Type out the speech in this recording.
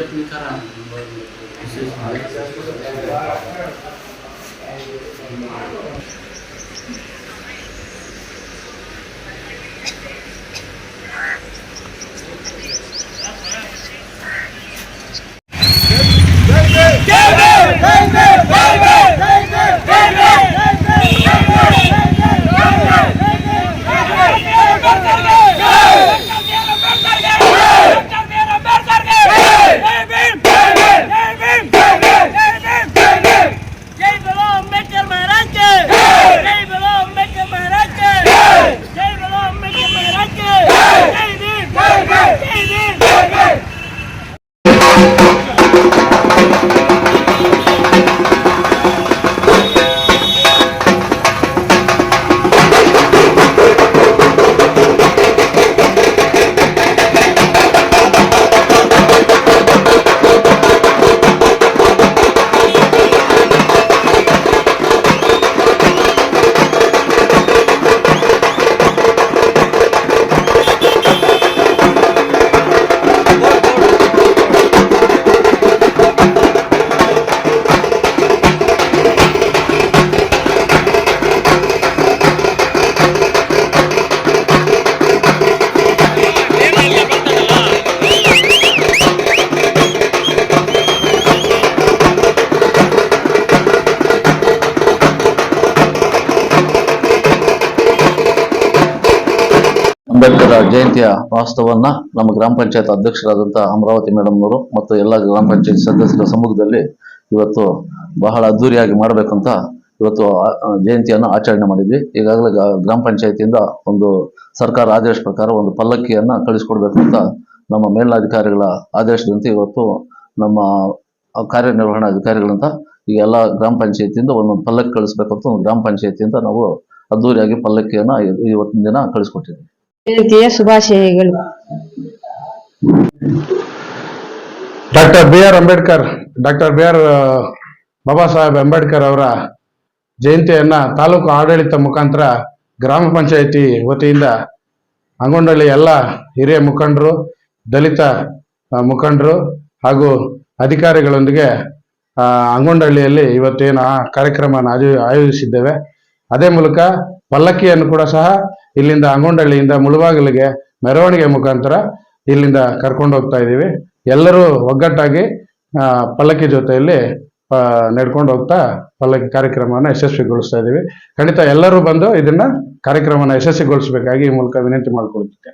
चटणी करा विशेष ಅಂಬೇಡ್ಕರ್ ಜಯಂತಿಯ ವಾಸ್ತವನ್ನ ನಮ್ಮ ಗ್ರಾಮ ಪಂಚಾಯತ್ ಅಧ್ಯಕ್ಷರಾದಂಥ ಅಮರಾವತಿ ಮೇಡಮ್ನವರು ಮತ್ತು ಎಲ್ಲ ಗ್ರಾಮ ಪಂಚಾಯತ್ ಸದಸ್ಯರ ಸಮ್ಮುಖದಲ್ಲಿ ಇವತ್ತು ಬಹಳ ಅದ್ದೂರಿಯಾಗಿ ಮಾಡಬೇಕಂತ ಇವತ್ತು ಜಯಂತಿಯನ್ನು ಆಚರಣೆ ಮಾಡಿದ್ವಿ. ಈಗಾಗಲೇ ಗ್ರಾಮ ಪಂಚಾಯತಿಯಿಂದ ಒಂದು ಸರ್ಕಾರ ಆದೇಶ ಪ್ರಕಾರ ಒಂದು ಪಲ್ಲಕ್ಕಿಯನ್ನು ಕಳಿಸ್ಕೊಡ್ಬೇಕು ಅಂತ ನಮ್ಮ ಮೇಲಾಧಿಕಾರಿಗಳ ಆದೇಶದಂತೆ ಇವತ್ತು ನಮ್ಮ ಕಾರ್ಯನಿರ್ವಹಣಾ ಅಧಿಕಾರಿಗಳಂತ ಈ ಎಲ್ಲ ಗ್ರಾಮ ಪಂಚಾಯತಿಯಿಂದ ಒಂದು ಪಲ್ಲಕ್ಕಿ ಕಳಿಸ್ಬೇಕಂತ ಒಂದು ಗ್ರಾಮ ಪಂಚಾಯತಿಯಿಂದ ನಾವು ಅದ್ದೂರಿಯಾಗಿ ಪಲ್ಲಕ್ಕಿಯನ್ನು ಇವತ್ತಿನ ದಿನ ಕಳಿಸ್ಕೊಟ್ಟಿದ್ವಿ. ಜಯಂತಿಯ ಶುಭಾಶಯಗಳು. Doctor B R Ambedkar, doctor B R Baba Saheb Ambedkar ಅವರ ಜಯಂತಿಯನ್ನ ತಾಲೂಕು ಆಡಳಿತ ಮುಖಾಂತರ ಗ್ರಾಮ ಪಂಚಾಯಿತಿ ವತಿಯಿಂದ ಅಂಗೊಂಡಳ್ಳಿ ಎಲ್ಲ ಹಿರಿಯ ಮುಖಂಡರು, ದಲಿತ ಮುಖಂಡರು ಹಾಗೂ ಅಧಿಕಾರಿಗಳೊಂದಿಗೆ ಅಂಗೊಂಡಳ್ಳಿಯಲ್ಲಿ ಇವತ್ತೇನು ಆ ಕಾರ್ಯಕ್ರಮನ ಆಯೋ- ಆಯೋಜಿಸಿದ್ದೇವೆ. ಅದೇ ಮೂಲಕ ಪಲ್ಲಕ್ಕಿಯನ್ನು ಕೂಡ ಸಹ ಇಲ್ಲಿಂದ ಅಂಗೊಂಡಳ್ಳಿಯಿಂದ ಮುಳುಬಾಗಿಲಿಗೆ ಮೆರವಣಿಗೆ ಮುಖಾಂತರ ಇಲ್ಲಿಂದ ಕರ್ಕೊಂಡು ಹೋಗ್ತಾ ಇದ್ದೀವಿ. ಎಲ್ಲರೂ ಒಗ್ಗಟ್ಟಾಗಿ ಪಲ್ಲಕ್ಕಿ ಜೊತೆಯಲ್ಲಿ ನಡ್ಕೊಂಡು ಹೋಗ್ತಾ ಪಲ್ಲಕ್ಕಿ ಕಾರ್ಯಕ್ರಮವನ್ನು ಯಶಸ್ವಿಗೊಳಿಸ್ತಾ ಇದ್ದೀವಿ. ಖಂಡಿತ ಎಲ್ಲರೂ ಬಂದು ಇದನ್ನ ಕಾರ್ಯಕ್ರಮನ ಯಶಸ್ವಿಗೊಳಿಸಬೇಕಾಗಿ ಈ ಮೂಲಕ ವಿನಂತಿ ಮಾಡಿಕೊಳ್ತಿದ್ದೆ